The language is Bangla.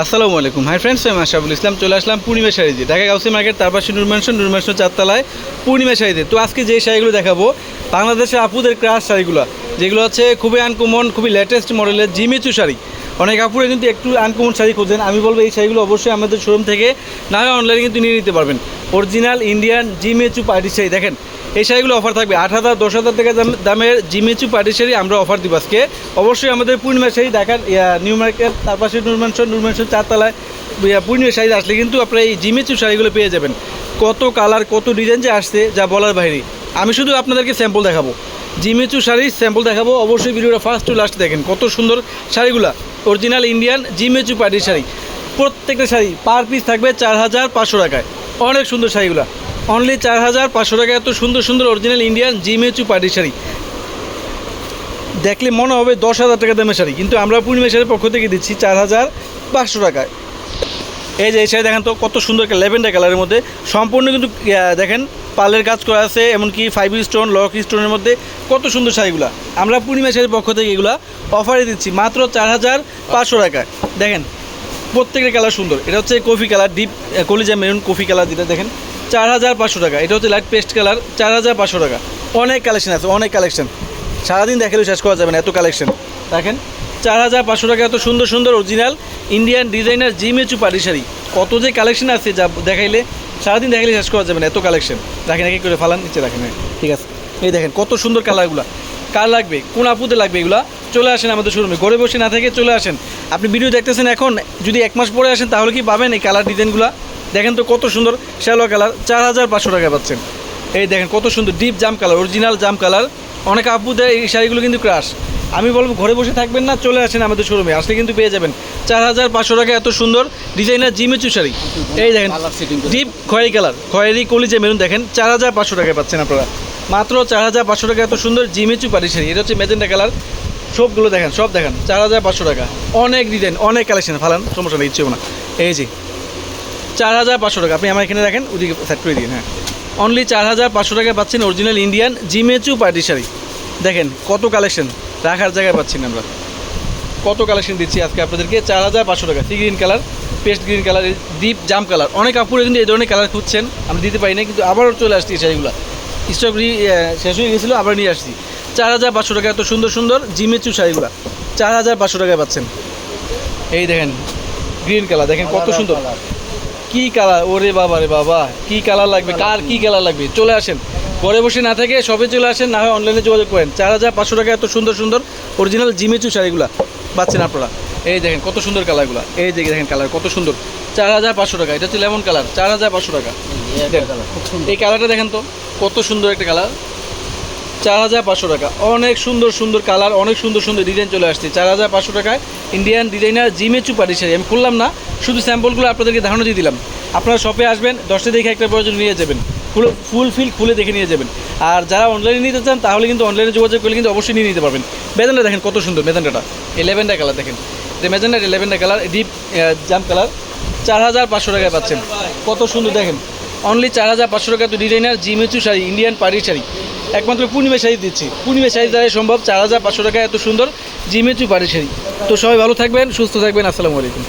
আসসালামু আলাইকুম। হাই ফ্রেন্ডস আমি আশাফুল ইসলাম। চলে আসলাম পূর্ণিমা শাড়িতে ঢাকা গাউসি মার্কেট, তার পাশে নুরমানসন নুরমানসন চারতলায় পূর্ণিমা শাড়িতে তো আজকে যে শাড়িগুলো দেখাবো, বাংলাদেশের আপুদের ক্রাশ শাড়িগুলো, যেগুলো হচ্ছে খুবই আনকমন খুবই লেটেস্ট মডেলের জিমেচু শাড়ি। অনেক আপুরে কিন্তু একটু আনকমন শাড়ি খোঁজেন। আমি বলব এই শাড়িগুলো অবশ্যই আমাদের শোরুম থেকে না হয় অনলাইনে কিন্তু নিয়ে নিতে পারবেন। অরিজিনাল ইন্ডিয়ান জিমেচু পার্টি শাড়ি, দেখেন, এই শাড়িগুলো অফার থাকবে। আট হাজার, দশ হাজার টাকা দাম- দামের জিমেচু পার্টি শাড়ি আমরা অফার দিব আজকে। অবশ্যই আমাদের পূর্ণিমা শাড়ি দেখার নিউ মার্কেট তার পাশে নুরমানশন নুরমানশন চারতলায় পূর্ণিমা শাড়ি আসলে কিন্তু আপনারা এই জিমেচু শাড়িগুলো পেয়ে যাবেন। কত কালার কত ডিজাইন যে আসছে, যা বলার বাইরে। আমি শুধু আপনাদেরকে স্যাম্পল দেখাবো। জিমেচু শাড়ির স্যাম্পল দেখাবো। অবশ্যই ভিডিওটা ফার্স্ট টু লাস্ট দেখেন। কত সুন্দর শাড়িগুলা। অরিজিনাল ইন্ডিয়ান জিমেচু পার্টির শাড়ি। প্রত্যেকটা শাড়ি পার পিস থাকবে চার হাজার পাঁচশো টাকায়। অনেক সুন্দর শাড়িগুলা। অনলি চার হাজার পাঁচশো টাকায় এত সুন্দর সুন্দর অরিজিনাল ইন্ডিয়ান জিমেচু পার্টির শাড়ি। দেখলে মনে হবে দশ হাজার টাকা দামের শাড়ি। কিন্তু আমরা পূর্ণিমা শাড়ির পক্ষ থেকে দিচ্ছি চার হাজার পাঁচশো টাকায়। এই যে এই দেখেন তো কত সুন্দর একটা ল্যাভেন্ডার কালারের মধ্যে। সম্পূর্ণ কিন্তু দেখেন, পালের কাজ করা আছে, এমনকি ফাইভ স্টোন লক স্টোনের মধ্যে কত সুন্দর শাড়িগুলো। আমরা পূর্ণিমা শাড়ির পক্ষ থেকে এগুলো অফারে দিচ্ছি, মাত্র চার হাজার পাঁচশো টাকায় দেখেন প্রত্যেকটা কালার সুন্দর। এটা হচ্ছে কফি কালার ডিপ কলিজা মেরুন কফি কালার যেটা দেখেন, চার হাজার পাঁচশো টাকা। এটা হচ্ছে লাইট পেস্ট কালার, চার হাজার পাঁচশো টাকা। অনেক কালেকশন আছে, অনেক কালেকশন সারাদিন দেখালেও শেষ করা যাবে না, এত কালেকশন দেখেন চার হাজার পাঁচশো টাকা এত সুন্দর সুন্দর অরিজিনাল ইন্ডিয়ান ডিজাইনার জিমেচু পাটি শাড়ি কত যে কালেকশন আছে যা দেখাইলে সারাদিন দেখাইলে শেষ করা যাবে না এত কালেকশন দেখেন এক করে ফালান নিচে রাখেন হ্যাঁ, ঠিক আছে। এই দেখেন কত সুন্দর কালারগুলো কার লাগবে? কোন আপুতে লাগবে এগুলা? চলে আসেন আমাদের শোরুমে ঘরে বসে না থেকে চলে আসেন। আপনি ভিডিও দেখতেছেন এখন যদি এক মাস পরে আসেন তাহলে কি পাবেন এই কালার ডিজাইনগুলো দেখেন তো কত সুন্দর শ্যালো কালার চার হাজার পাঁচশো টাকা পাচ্ছেন। এই দেখেন কত সুন্দর ডিপ জাম কালার অরিজিনাল জাম কালার অনেক আপু দেয় এই শাড়িগুলো কিন্তু ক্রাশ আমি বলব ঘরে বসে থাকবেন না চলে আসেন আমাদের শোরুমে আসলে কিন্তু পেয়ে যাবেন। চার হাজার পাঁচশো টাকা এত সুন্দর ডিজাইনার জিমেচু শাড়ি এই দেখেন ডিপ খয়েরি কালার খয়েরি কলিজে মেরুন দেখেন চার হাজার পাঁচশো টাকায় পাচ্ছেন আপনারা। মাত্র চার হাজার পাঁচশো টাকা এত সুন্দর জিমেচু পাটি শাড়ি। এটা হচ্ছে মেজেন্টা কালার সবগুলো দেখেন সব দেখেন চার হাজার পাঁচশো টাকা। অনেক ডিজাইন অনেক কালেকশন ফালান সমস্যা নেই ইচ্ছে না। এই যে চার হাজার পাঁচশো টাকা। আপনি আমার এখানে দেখেন ওদিকে সেট করে দিন হ্যাঁ। অনলি চার হাজার পাঁচশো টাকায় পাচ্ছেন অরিজিনাল ইন্ডিয়ান জিমেচু পার্টি শাড়ি। দেখেন কত কালেকশন রাখার জায়গায় পাচ্ছেন আমরা। কত কালেকশন দিচ্ছি আজকে আপনাদেরকে? চার হাজার পাঁচশো টাকা। Sea green colour paste green colour deep জাম কালার অনেক কাপড়ে কিন্তু এই ধরনের কালার খুঁজছেন আমি দিতে পারি না কিন্তু আবারও চলে আসছি এই শাড়িগুলো। স্টক শেষ হয়ে গেছিল আবার নিয়ে আসছি। চার হাজার পাঁচশো টাকা এত সুন্দর সুন্দর জিমেচু শাড়িগুলো। চার হাজার পাঁচশো টাকায় পাচ্ছেন। এই দেখেন গ্রিন কালার দেখেন কত সুন্দর। কি কালার ওরে বাবা রে বাবা কি কালার লাগবে? কার কি কালার লাগবে? চলে আসেন। ঘরে বসে না থেকে সবে চলে আসেন, না হয় অনলাইনে যোগাযোগ করেন। চার হাজার পাঁচশো টাকা এত সুন্দর সুন্দর অরিজিনাল জিমেচু শাড়িগুলো পাচ্ছেন আপনারা। এই দেখেন, কত সুন্দর কালারগুলো এই যে দেখেন কালার কত সুন্দর। চার হাজার পাঁচশো টাকা, এটা হচ্ছে লেমন কালার চার হাজার পাঁচশো টাকা। এই কালারটা দেখেন তো, কত সুন্দর একটা কালার চার হাজার পাঁচশো টাকা, অনেক সুন্দর সুন্দর কালার অনেক সুন্দর সুন্দর ডিজাইন চলে আসছে। চার হাজার পাঁচশো টাকায় ইন্ডিয়ান ডিজাইনার জিমেচু পাটি শাড়ি। আমি খুললাম না, শুধু স্যাম্পলগুলো আপনাদেরকে ধারণা দিয়ে দিলাম। আপনারা শপে আসবেন, দশটা দেখে একটা প্রয়োজন নিয়ে যাবেন। ফুল ফুল ফিল খুলে দেখে নিয়ে যাবেন। আর যারা অনলাইনে নিতে চান, তাহলে কিন্তু অনলাইনে যোগাযোগ করলে কিন্তু অবশ্যই নিয়ে নিতে পারবেন। মেজেন্ডা দেখেন কত সুন্দর মেজেন্ডাটা ইলেভেনটা কালার দেখেন। যে মেজেন্ডা ইলেভেনটা কালার ডিপ জাম কালার চার হাজার পাঁচশো টাকায় পাচ্ছেন। কত সুন্দর দেখেন। অনলি চার হাজার পাঁচশো টাকা তো ডিজাইনার জিমেচু শাড়ি ইন্ডিয়ান পাড়ির শাড়ি। একমাত্র পূর্ণিমা শাড়ি দিচ্ছি। পূর্ণিমা শাড়ি দ্বারাই সম্ভব, চার হাজার পাঁচশো টাকা এত সুন্দর জিমেচু পাড়ির শাড়ি। তো সবাই ভালো থাকবেন, সুস্থ থাকবেন, আসসালামু আলাইকুম।